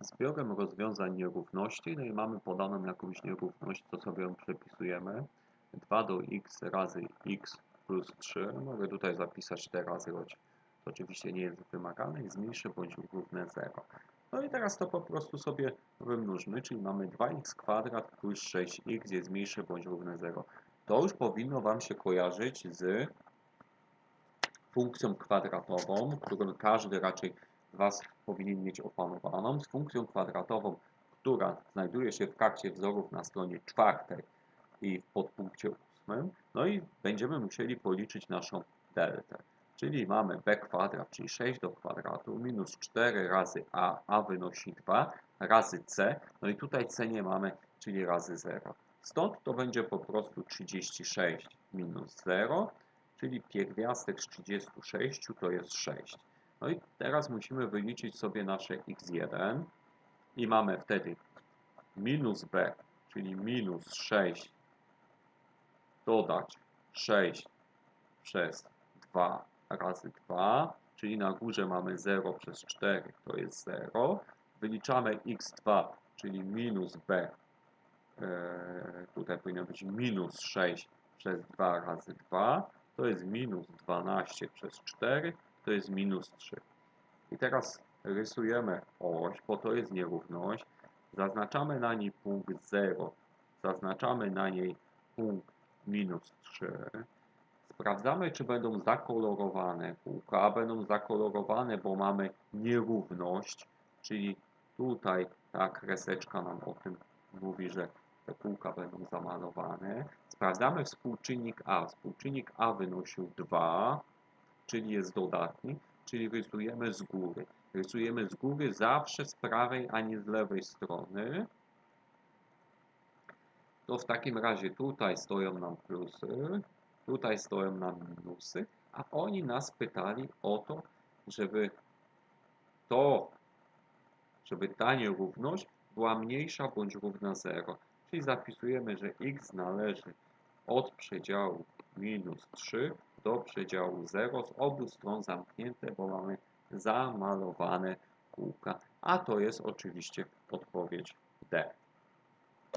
zbiorem rozwiązań nierówności, no i mamy podaną jakąś nierówność, to sobie ją przepisujemy. 2 do x razy x plus 3, mogę tutaj zapisać te razy, choć to oczywiście nie jest wymagane, jest mniejsze bądź równe 0. No i teraz to po prostu sobie wymnóżmy, czyli mamy 2x kwadrat plus 6x jest mniejsze bądź równe 0. To już powinno Wam się kojarzyć z funkcją kwadratową, którą każdy raczej Was powinien mieć opanowaną, z funkcją kwadratową, która znajduje się w karcie wzorów na stronie czwartej i w podpunkcie ósmym. No i będziemy musieli policzyć naszą deltę. Czyli mamy b kwadrat, czyli 6 do kwadratu, minus 4 razy a, a wynosi 2, razy c, no i tutaj c nie mamy, czyli razy 0. Stąd to będzie po prostu 36 minus 0, czyli pierwiastek z 36 to jest 6. No i teraz musimy wyliczyć sobie nasze x1 i mamy wtedy minus b, czyli minus 6 dodać 6 przez 2 razy 2, czyli na górze mamy 0 przez 4, to jest 0. Wyliczamy x2, czyli minus b, e, tutaj powinno być minus 6 przez 2 razy 2, to jest minus 12 przez 4, to jest minus 3. I teraz rysujemy oś, bo to jest nierówność. Zaznaczamy na niej punkt 0, zaznaczamy na niej punkt minus 3. Sprawdzamy, czy będą zakolorowane kółka, a będą zakolorowane, bo mamy nierówność, czyli tutaj ta kreseczka nam o tym mówi, że te kółka będą zamalowane. Sprawdzamy współczynnik A. Współczynnik A wynosił 2, czyli jest dodatni, czyli rysujemy z góry. Rysujemy z góry zawsze z prawej, a nie z lewej strony. To w takim razie tutaj stoją nam plusy, tutaj stoją nam minusy, a oni nas pytali o to, żeby to, żeby ta nierówność była mniejsza bądź równa 0. Czyli zapisujemy, że x należy od przedziału minus 3 do przedziału 0 z obu stron zamknięte, bo mamy zamalowane kółka. A to jest oczywiście odpowiedź D.